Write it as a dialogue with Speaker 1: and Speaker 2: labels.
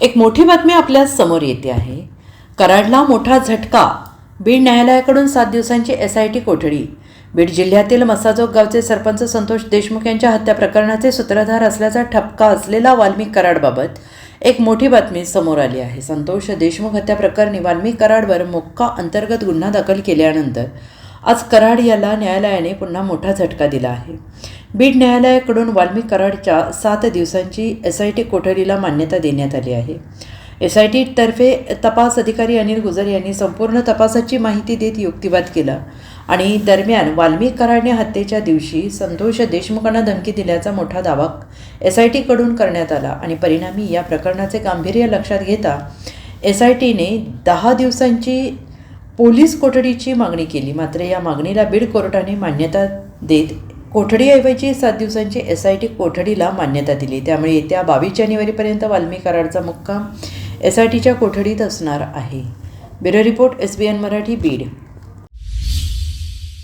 Speaker 1: एक मोठी बातमी आपल्यासमोर येते आहे. कराडला मोठा झटका. बीड न्यायालयाकडून सात दिवसांची एस आय टी कोठडी. बीड जिल्ह्यातील मसाजोग गावचे सरपंच संतोष देशमुख यांच्या हत्या प्रकरणाचे सूत्रधार असल्याचा ठपका असलेला वाल्मिक कराडबाबत एक मोठी बातमी समोर आली आहे. संतोष देशमुख हत्या प्रकरणी वाल्मिक कराडवर मोक्का अंतर्गत गुन्हा दाखल केल्यानंतर आज कराड याला न्यायालयाने पुन्हा मोठा झटका दिला आहे. बीड न्यायालयाकडून वाल्मिक कराडच्या सात दिवसांची एस आय टी कोठडीला मान्यता देण्यात आली आहे. एस आय टीतर्फे तपास अधिकारी अनिल गुजर यांनी संपूर्ण तपासाची माहिती देत युक्तिवाद केला आणि दरम्यान वाल्मिक कराडने हत्येच्या दिवशी संतोष देशमुखांना धमकी दिल्याचा मोठा दावा एस आय टीकडून करण्यात आला आणि परिणामी या प्रकरणाचे गांभीर्य लक्षात घेता एस आय टीने दहा दिवसांची पोलीस कोठडीची मागणी केली. मात्र या मागणीला बीड कोर्टाने मान्यता देत कोठडीऐवजी सात दिवसांची एस आय टी कोठडीला मान्यता दिली. त्यामुळे येत्या बावीस जानेवारीपर्यंत वाल्मी कराडचा मुक्काम एस आय टीच्या कोठडीत असणार आहे. Bureau report S B N Marathi Beed.